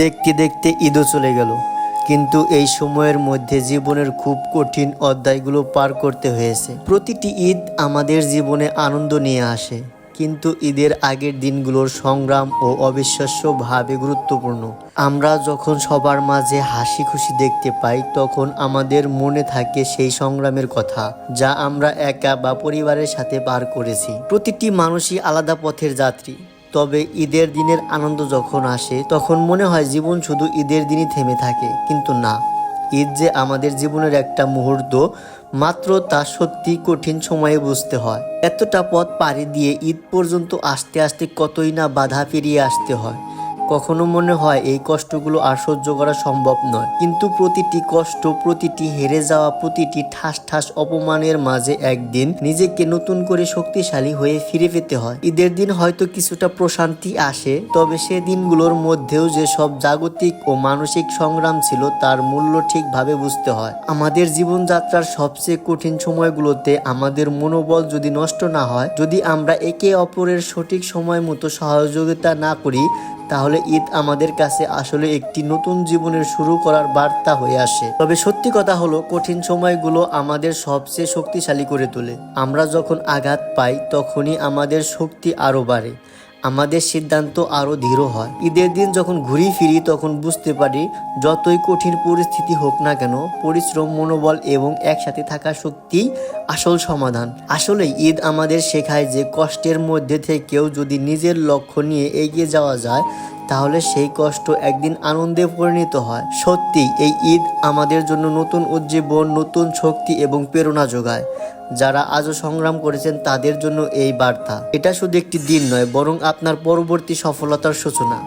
দেখতে দেখতে ঈদও চলে গেল। কিন্তু এই সময়ের মধ্যে জীবনের খুব কঠিন অধ্যায়গুলো পার করতে হয়েছে। প্রতিটি ঈদ আমাদের জীবনে আনন্দ নিয়ে আসে, কিন্তু ঈদের আগের দিনগুলোর সংগ্রাম ও অবিশ্বাস্যভাবে গুরুত্বপূর্ণ। আমরা যখন সবার মাঝে হাসি খুশি দেখতে পাই, তখন আমাদের মনে থাকে সেই সংগ্রামের কথা, যা আমরা একা বা পরিবারের সাথে পার করেছি। প্রতিটি মানুষই আলাদা পথের যাত্রী। তবে ঈদের দিনের আনন্দ যখন আসে, তখন মনে হয় জীবন শুধু ঈদের দিনই থেমে থাকে। কিন্তু না, ঈদ যে আমাদের জীবনের একটা মুহূর্ত, মাত্র তা সত্যি কঠিন সময়ে বুঝতে হয়। এতটা পথ পাড়ি দিয়ে ঈদ পর্যন্ত আসতে আসতে কতই না বাধা পেরিয়ে আসতে হয়। কখনো মনে হয় এই কষ্টগুলো আর সহ্য করা সম্ভব নয়। কিন্তু প্রতিটি কষ্ট, প্রতিটি হেরে যাওয়া, প্রতিটি ঠাস ঠাস অপমানের মাঝে একদিন নিজেকে নতুন করে শক্তিশালী হয়ে ফিরে পেতে হয়। ঈদের দিন হয়তো কিছুটা প্রশান্তি আসে, তবে সে দিনগুলোর মধ্যেও যে সব জাগতিক ও মানসিক সংগ্রাম ছিল তার মূল্য ঠিকভাবে বুঝতে হয়। আমাদের জীবনযাত্রার সবচেয়ে কঠিন সময়গুলোতে আমাদের মনোবল যদি নষ্ট না হয়, যদি আমরা একে অপরের সঠিক সময় মতো সহযোগিতা না করি তাহলে ঈদ আমাদের কাছে আসলে একটি নতুন জীবনের শুরু করার বার্তা হয়ে আসে। তবে সত্যি কথা হলো, কঠিন সময়গুলো আমাদের সবচেয়ে শক্তিশালী করে তোলে। আমরা যখন আঘাত পাই, তখনই আমাদের শক্তি আরও বাড়ে। আমাদের সিদ্ধান্ত আরও দৃঢ় হয়। ঈদের দিন যখন ঘুরি ফিরি, তখন বুঝতে পারি যতই কঠিন পরিস্থিতি হোক না কেন, পরিশ্রম, মনোবল এবং একসাথে থাকা শক্তি আসল সমাধান। আসলে ঈদ আমাদের শেখায় যে কষ্টের মধ্যে থেকেও যদি নিজের লক্ষ্য নিয়ে এগিয়ে যাওয়া যায় তাহলে সেই কষ্ট একদিন আনন্দে পরিণত হয়। সত্যি এই ঈদ আমাদের জন্য নতুন উজ্জীবন, নতুন শক্তি এবং প্রেরণা যোগায়। যারা আজও সংগ্রাম করেছেন তাদের জন্য এই বার্তা। এটা শুধু একটি দিন নয়, বরং আপনার পরবর্তী সফলতার সূচনা।